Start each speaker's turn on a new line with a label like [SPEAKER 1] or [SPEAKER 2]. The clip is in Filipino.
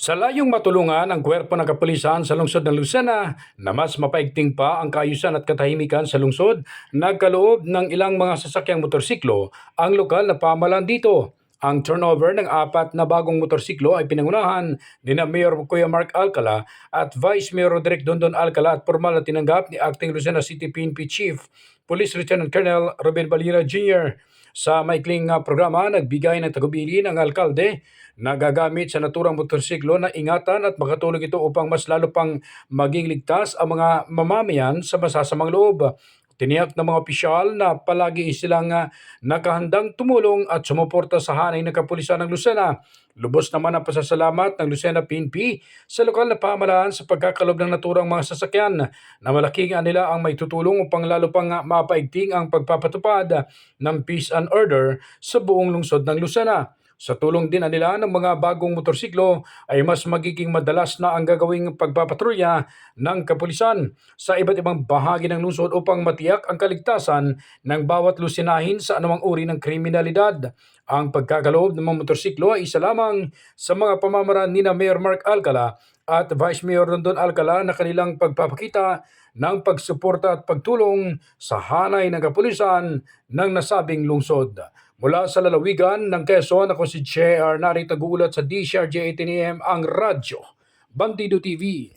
[SPEAKER 1] Sa layong matulungan ang kwerpo ng kapulisan sa lungsod ng Lucena na mas mapaigting pa ang kaayusan at katahimikan sa lungsod, nagkaloob ng ilang mga sasakyang motorsiklo ang lokal na pamalan dito. Ang turnover ng apat na bagong motorsiklo ay pinangunahan ni na Mayor Kuya Mark Alcala at Vice Mayor Roderick Dondon Alcala at formal na tinanggap ni Acting Lucena City PNP Chief Police Lieutenant Colonel Ruben Balira Jr. Sa maikling nga programa, nagbigay ng tagubilin ang alkalde na gagamit sa naturang motorsiklo na ingatan at makatulong ito upang mas lalo pang maging ligtas ang mga mamamayan sa masasamang loob. Tiniyak ng mga opisyal na palagi silang ah, nakahandang tumulong at sumuporta sa hanay ng kapulisan ng Lucena. Lubos naman ang pasasalamat ng Lucena PNP sa lokal na pamahalaan sa pagkakalob ng naturang mga sasakyan na malaking nila ang may tutulong upang lalo pang ah, mapaigting ang pagpapatupad ng peace and order sa buong lungsod ng Lucena. Sa tulong din nila ng mga bagong motorsiklo ay mas magiging madalas na ang gagawing pagpapatrolya ng kapulisan sa iba't ibang bahagi ng lungsod upang matiyak ang kaligtasan ng bawat lusinahin sa anumang uri ng kriminalidad. Ang pagkakaloob ng mga motorsiklo ay isa lamang sa mga pamamaraan ni na Mayor Mark Alcala at Vice Mayor Rondon Alcala na kanilang pagpapakita ng pagsuporta at pagtulong sa hanay ng kapulisan ng nasabing lungsod. Mula sa lalawigan ng Quezon, ako si J.R. Nari Tagulat sa DCRJ 18am ang radyo. Bandido TV.